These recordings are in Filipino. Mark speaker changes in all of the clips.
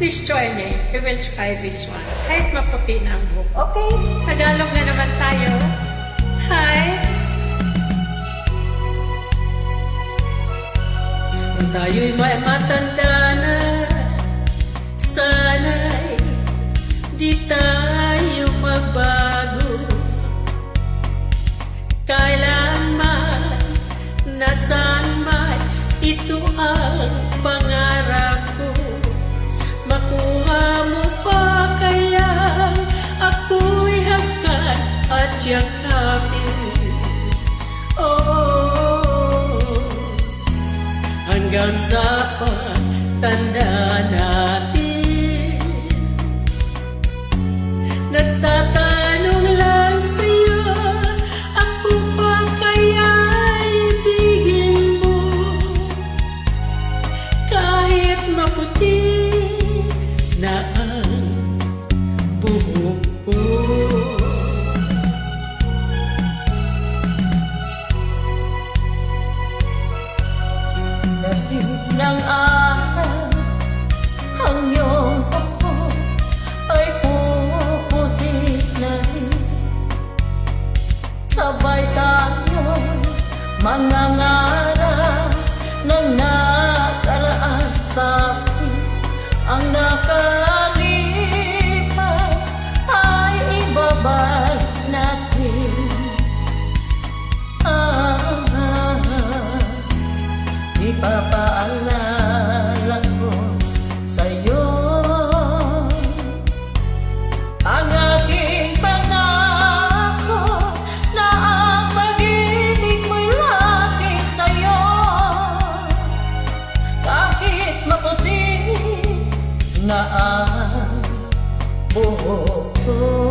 Speaker 1: Please join me. We will try this one. Kahit maputi na ang buhok.
Speaker 2: Okay.
Speaker 1: Tagalog na naman tayo. Hi! Kung tayo'y may matanda na, sana'y di tayo magbago. Kailanman, nasaan man, ito ang pangarap hanggang sa pagtanda natin. Nagtatanong lang sa'yo, ako pa kaya ibigin mo? Kahit maputi
Speaker 2: Dating ng araw, ang iyong ako ay puputi na. Sabay tayo mangangarap ng nakaraan sa akin. Ang nakalipas na ang buhok ko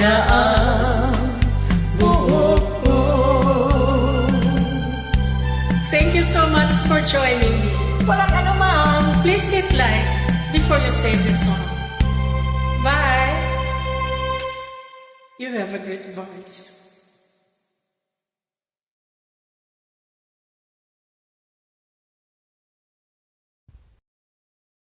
Speaker 1: na ang buhok ko Thank you so much for joining me.
Speaker 2: Walang anuman
Speaker 1: Please hit like before you save this song. Bye. You have a great voice.